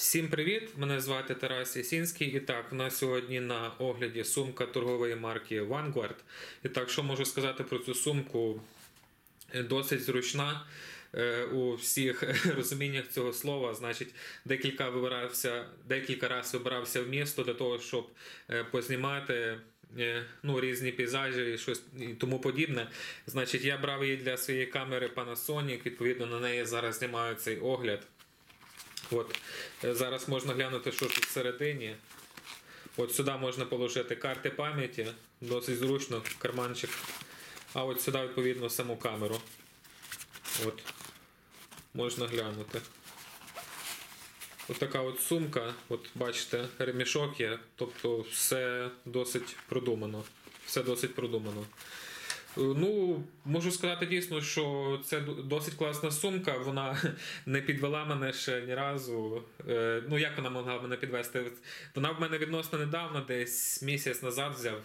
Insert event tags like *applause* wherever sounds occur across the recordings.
Всім привіт! Мене звати Тарас Ясінський. І так, у нас сьогодні на огляді сумка торгової марки Vanguard. І так, що можу сказати про цю сумку? Досить зручна е, у всіх *laughs* розуміннях цього слова. Значить, декілька вибирався, декілька разів вибирався в місто для того, щоб е, познімати. е, Ну, різні пейзажі і щось і тому подібне. Значить, я брав її для своєї камери Panasonic, відповідно на неї зараз знімаю цей огляд. От е, зараз можна глянути, що тут всередині. От сюди можна положити карти пам'яті, досить зручно, карманчик. А от сюди, відповідно, саму камеру. От. Можна глянути. От така от сумка, от бачите, ремішок є, тобто все досить продумано. Все досить продумано. Е, Ну, можу сказати дійсно, що це досить класна сумка. Вона *laughs* не підвела мене ще ні разу. Е, Ну, як вона могла мене підвести? Вона в мене відносно недавно, десь місяць назад взяв.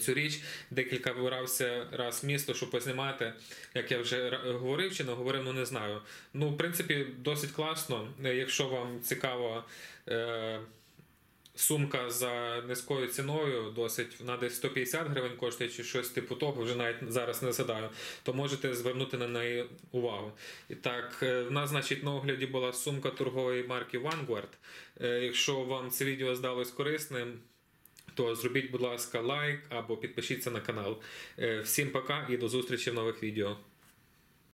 Цю річ декілька вибирався раз місто, щоб познімати. Як я вже говорив чи не говорив, ну не знаю. Ну, в принципі, досить класно. Е, Якщо вам цікаво сумка за низькою ціною, досить вона десь 150 гривень коштує чи щось типу того, вже навіть зараз не згадаю, то можете звернути на неї увагу. І так, е, в нас, значить, на огляді була сумка торгової марки Vanguard. Е, Якщо вам це відео здалось корисним, то зробіть, будь ласка, лайк або підпишіться на канал. Е, Всім пока і до зустрічі в нових відео.